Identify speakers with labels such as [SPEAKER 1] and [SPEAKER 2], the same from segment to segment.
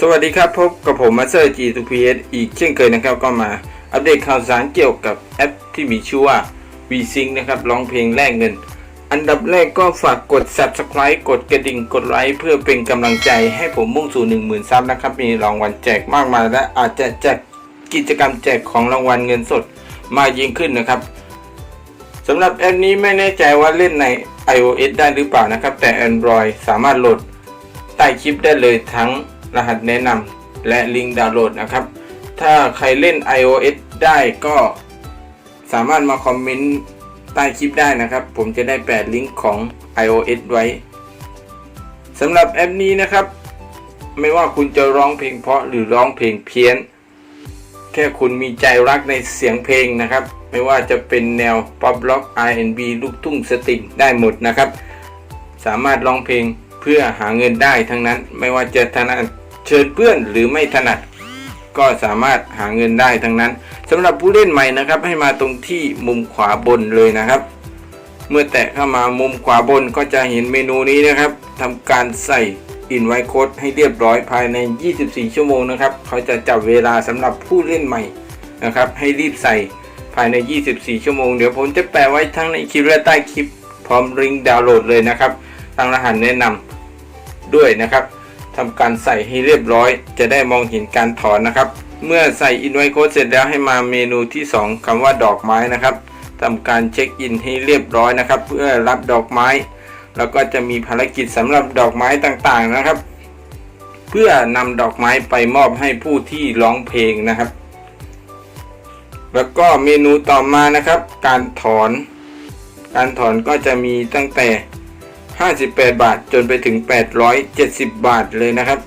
[SPEAKER 1] สวัสดีครับ พบกับผมมาสเตอร์ G2PS อีกเช่นเคยนะครับ ก็มาอัปเดตข่าวสารเกี่ยวกับแอปที่มีชื่อว่า VSync นะครับร้องเพลงแลกเงิน อันดับแรกก็ฝากกด Subscribe กดกระดิ่งกดไลค์เพื่อเป็นกำลังใจให้ผมมุ่งสู่ 10,000ซับนะครับ มีรางวัลแจกมากมายและอาจจะจัดกิจกรรมแจกของรางวัลเงินสดมากยิ่งขึ้นนะครับสำหรับแอปนี้ไม่แน่ใจว่าเล่นใน iOS ได้หรือเปล่านะครับ แต่ Android สามารถโหลดใต้คลิปได้เลยทั้ง รหัสแนะนำและลิงก์ดาวน์โหลดนะครับ ถ้าใครเล่น iOS ได้ก็สามารถมาคอมเมนต์ใต้คลิปได้นะครับ ผมจะได้แปะลิงก์ของ iOS ไว้สำหรับแอปนี้นะครับ ไม่ว่าคุณจะร้องเพลงเพราะหรือร้องเพลงเพี้ยน แค่คุณมีใจรักในเสียงเพลงนะครับ ไม่ว่าจะเป็นแนว pop rock R&B ลูกทุ่งสตริงได้หมดนะครับ สามารถร้องเพลงเพื่อหาเงินได้ทั้งนั้น ไม่ว่าจะถนัด เชิญเพื่อนหรือไม่ถนัด ก็สามารถหาเงินได้ทั้งนั้นสำหรับผู้เล่นใหม่นะครับ ให้มาตรงที่มุมขวาบนเลยนะครับ เมื่อแตะเข้ามามุมขวาบนก็จะเห็นเมนูนี้นะครับทำการใส่อินไวโค้ดให้เรียบร้อยภายใน 24 ชั่วโมงนะครับ เขาจะจับเวลาสำหรับผู้เล่นใหม่นะครับ ให้รีบใส่ภายใน 24 ชั่วโมง เดี๋ยวผมจะแปะไว้ทั้งในคลิปและใต้คลิป พร้อมลิงก์ดาวน์โหลดเลยนะครับ ทางรหัสแนะนำด้วยนะครับ ทำการใส่ให้เรียบร้อย จะได้มองเห็นการถอนนะครับ เมื่อใส่อินไวโค้ดเสร็จแล้วให้มาเมนูที่ 2คำว่าดอกไม้นะครับทำการเช็คอินให้เรียบร้อยนะครับ เพื่อรับดอกไม้ แล้วก็จะมีภารกิจสำหรับดอกไม้ต่างๆนะครับ เพื่อนำดอกไม้ไปมอบให้ผู้ที่ร้องเพลงนะครับ แล้วก็เมนูต่อมานะครับ การถอน การถอนก็จะมีตั้งแต่ 58 บาท จนไปถึง 870 บาทเลยนะครับ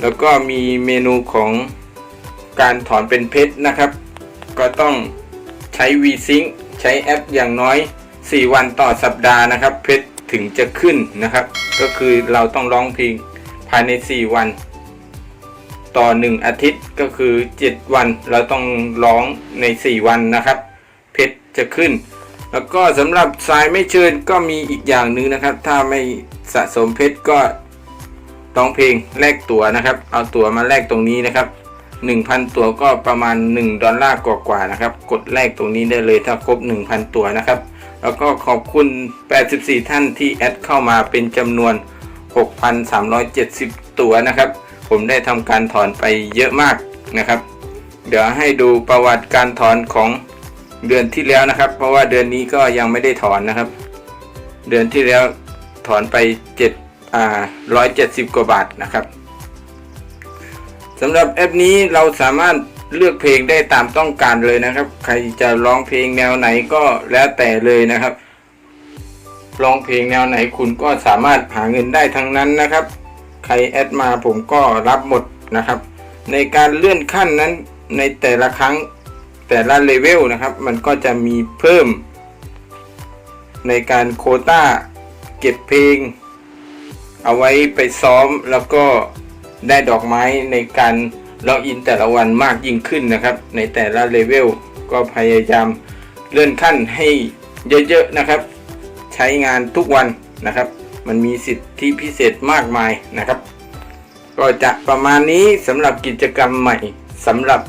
[SPEAKER 1] แล้วก็มีเมนูของการถอนเป็นเพชรนะครับ ก็ต้องใช้ VSync ใช้แอปอย่างน้อย 4 วันต่อสัปดาห์นะครับ เพชรถึงจะขึ้นนะครับ ก็คือเราต้องร้องเพลงภายใน 4 วัน ต่อ 1 อาทิตย์ก็คือ 7 วัน เราต้องร้องใน 4 วันนะครับ เพชรจะขึ้น แล้วก็สำหรับสายไม่เชิญก็มีอีกอย่างหนึ่งนะครับ ถ้าไม่สะสมเพชรก็ร้องเพลงแลกตั๋วนะครับ เอาตั๋วมาแลกตรงนี้นะครับ 1,000 ตั๋วก็ประมาณ 1 ดอลลาร์กว่าๆนะครับ กดแลกตรงนี้ได้เลยถ้าครบ 1,000 ตั๋วนะครับ แล้วก็ขอบคุณ 84 ท่านที่แอดเข้ามาเป็นจำนวน 6,370 ตั๋วนะครับ ผมได้ทำการถอนไปเยอะมากนะครับ เดี๋ยวให้ดูประวัติการถอนของ เดือนที่แล้วนะครับ เพราะว่าเดือนนี้ก็ยังไม่ได้ถอนนะครับ เดือนที่แล้วถอนไป7อ่า170กว่าบาทนะครับสำหรับแอปนี้เราสามารถเลือกเพลงได้ตามต้องการเลยนะครับ ใครจะร้องเพลงแนวไหนก็แล้วแต่เลยนะครับร้องเพลงแนวไหนคุณก็สามารถหาเงินได้ทั้งนั้นนะครับ ใครแอดมาผมก็รับหมดนะครับ ในการเลื่อนขั้นนั้นในแต่ละครั้ง แต่ละเลเวลนะครับ มันก็จะมีเพิ่ม ในการโคต้าเก็บเพลง เอาไว้ไปซ้อมแล้วก็ได้ดอกไม้ในการล็อกอินแต่ละวันมากยิ่งขึ้นนะครับ ในแต่ละเลเวลก็พยายามเลื่อนขั้นให้เยอะๆนะครับ ใช้งานทุกวันนะครับ มันมีสิทธิพิเศษมากมายนะครับ ก็จะประมาณนี้สำหรับกิจกรรมใหม่สำหรับ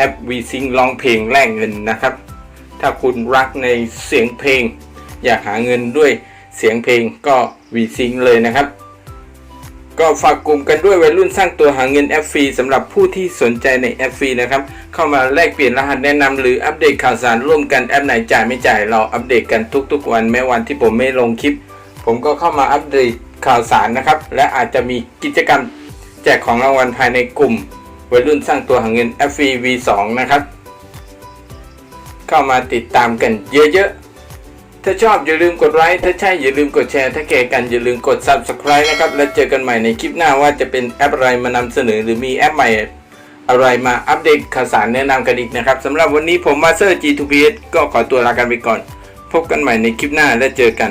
[SPEAKER 1] แอป VSync ร้องเพลงแลกเงินนะครับ ถ้าคุณรักในเสียงเพลง อยากหาเงินด้วยเสียงเพลงก็ VSync เลยนะครับ ก็ฝากกลุ่มกันด้วยวัยรุ่นสร้างตัวหาเงินแอปฟรีสำหรับผู้ที่สนใจในแอปฟรีนะครับ เข้ามาแลกเปลี่ยนรหัสแนะนำหรืออัปเดตข่าวสารร่วมกันแอปไหนจ่ายไม่จ่ายเราอัปเดตกันทุกๆ วันแม้วันที่ผมไม่ลงคลิป ผมก็เข้ามาอัปเดตข่าวสารนะครับ และอาจจะมีกิจกรรมแจกของรางวัลภายในกลุ่ม วัยรุ่นสร้างตัวหาเงินแอปฟรี V2 นะครับ เข้ามาติดตามกันเยอะๆ ถ้าชอบอย่าลืมกดไลค์ ถ้าใช่อย่าลืมกดแชร์ ถ้าแก่กันอย่าลืมกด Subscribe นะครับ แล้วเจอกันใหม่ในคลิปหน้าว่าจะเป็นแอปอะไรมานำเสนอหรือมีแอปใหม่อะไรมาอัปเดตข่าวสารแนะนำกันอีกนะครับสำหรับวันนี้ผมมาเซอร์ G2PS ก็ขอตัวลากันไปก่อน พบกันใหม่ในคลิปหน้าและเจอกัน